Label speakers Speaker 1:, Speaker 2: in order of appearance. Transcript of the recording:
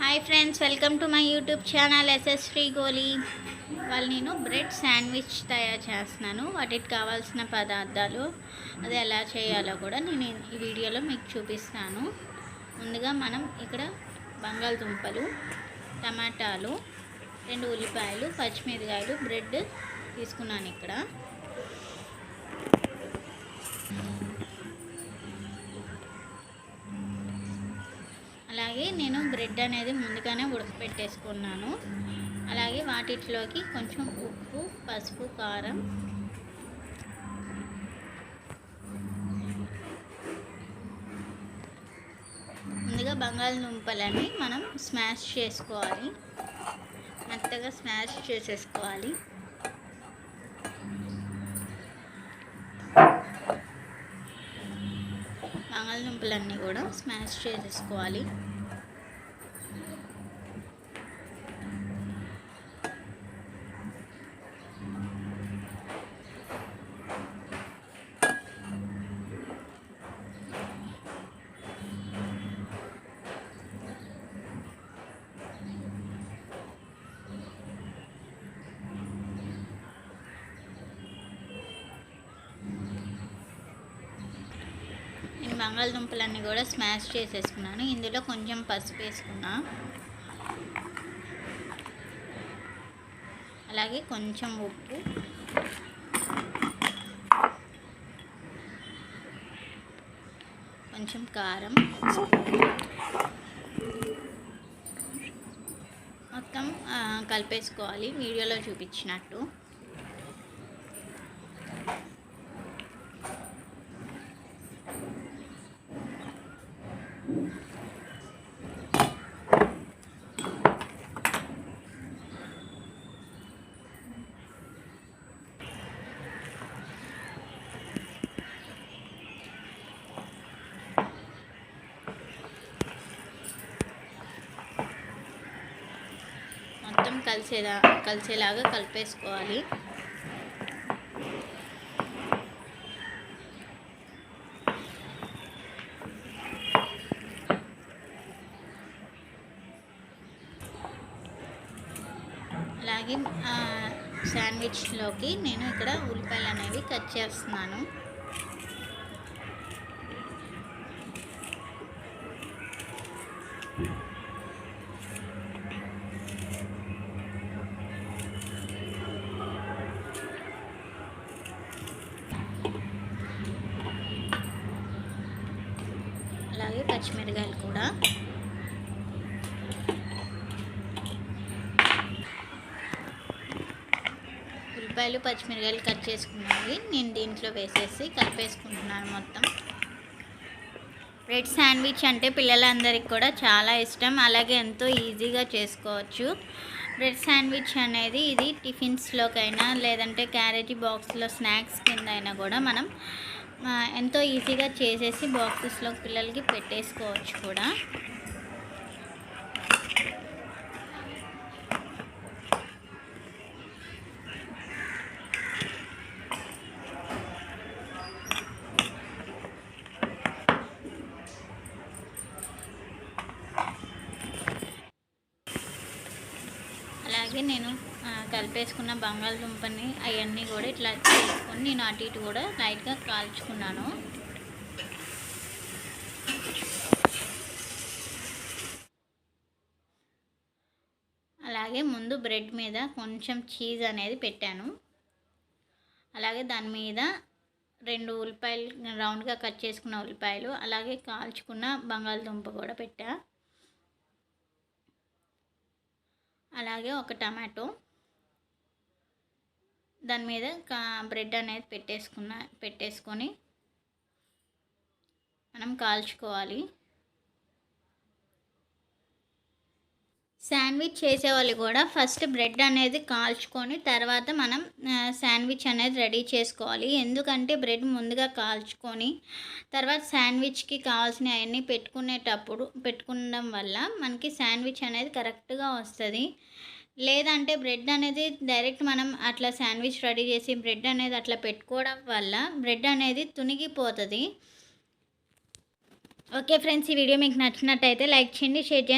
Speaker 1: Hi friends welcome to my YouTube channel ఎస్ఎస్ఫ్రీ గోలీ వాళ్ళు నేను బ్రెడ్ శాండ్విచ్ తయారు చేస్తున్నాను. వాటికి కావాల్సిన పదార్థాలు అది ఎలా చేయాలో కూడా నేను ఈ- ఈ వీడియోలో మీకు చూపిస్తాను. ముందుగా మనం ఇక్కడ బంగాళదుంపలు టమాటాలు రెండు ఉల్లిపాయలు పచ్చిమిరకాయలు బ్రెడ్ తీసుకున్నాను ఇక్కడ. అలాగే నేను బ్రెడ్ అనేది ముందుగానే ఉడకపెట్టేసుకున్నాను. అలాగే వాటిలోకి కొంచెం ఉప్పు పసుపు కారం. ముందుగా బంగాళదుంపలని మనం స్మాష్ చేసుకోవాలి. మెత్తగా స్మాష్ చేసేసుకోవాలి. బంగాళదుంపలన్నీ కూడా స్మాష్ చేసేసుకోవాలి. బంగాళదుంపలన్నీ కూడా స్మాష్ చేసేసుకున్నాను. ఇందులో కొంచెం పసుపు వేసుకున్నా. అలాగే కొంచెం ఉప్పు. కొంచెం కారం. మొత్తం కలిపేసుకోవాలి. వీడియోలో చూపించినట్టు. మొత్తం కలిసేలా కలిసేలాగా కలిపేసుకోవాలి. అలాగే శాండ్విచ్లోకి నేను ఇక్కడ ఉల్లిపాయలు అనేవి కట్ చేస్తున్నాను. అలాగే పచ్చిమిరకాయలు కూడా. ఉల్లిపాయలు పచ్చిమిరకాయలు కట్ చేసుకున్నవి నేను దీంట్లో వేసేసి కలిపేసుకుంటున్నాను మొత్తం. బ్రెడ్ శాండ్విచ్ అంటే పిల్లలందరికీ కూడా చాలా ఇష్టం. అలాగే ఎంతో ఈజీగా చేసుకోవచ్చు. బ్రెడ్ శాండ్విచ్ అనేది ఇది టిఫిన్స్లోకైనా లేదంటే క్యారేజీ బాక్స్లో స్నాక్స్ కింద అయినా కూడా మనం ఎంతో ఈజీగా చేసేసి బాక్సెస్లో పిల్లలకి పెట్టేసుకోవచ్చు కూడా. అలాగే నేను కలిపేసుకున్న బంగాళదుంపని అవన్నీ కూడా ఇట్లా చేసుకొని నేను అటు ఇటు కూడా లైట్గా కాల్చుకున్నాను. అలాగే ముందు బ్రెడ్ మీద కొంచెం చీజ్ అనేది పెట్టాను. అలాగే దాని మీద రెండు ఉల్లిపాయలు రౌండ్గా కట్ చేసుకున్న ఉల్లిపాయలు అలాగే కాల్చుకున్న బంగాళదుంప కూడా పెట్టా. అలాగే ఒక టమాటో. దాని మీద బ్రెడ్ అనేది పెట్టేసుకున్న పెట్టేసుకొని మనం కాల్చుకోవాలి. శాండ్విచ్ చేసేవాళ్ళు కూడా ఫస్ట్ బ్రెడ్ అనేది కాల్చుకొని తర్వాత మనం శాండ్విచ్ అనేది రెడీ చేసుకోవాలి. ఎందుకంటే బ్రెడ్ ముందుగా కాల్చుకొని తర్వాత శాండ్విచ్కి కావాల్సిన అవన్నీ పెట్టుకునేటప్పుడు పెట్టుకుండడం వల్ల మనకి శాండ్విచ్ అనేది కరెక్ట్గా వస్తుంది. లేదంటే బ్రెడ్ అనేది డైరెక్ట్ మనం అట్లా శాండ్విచ్ రెడీ చేసి బ్రెడ్ అనేది అట్లా పెట్టుకోవడం వల్ల బ్రెడ్ అనేది తునిగిపోతుంది. ఓకే ఫ్రెండ్స్ ఈ వీడియో మీకు నచ్చినట్టయితే లైక్ చేయండి షేర్ చేయండి.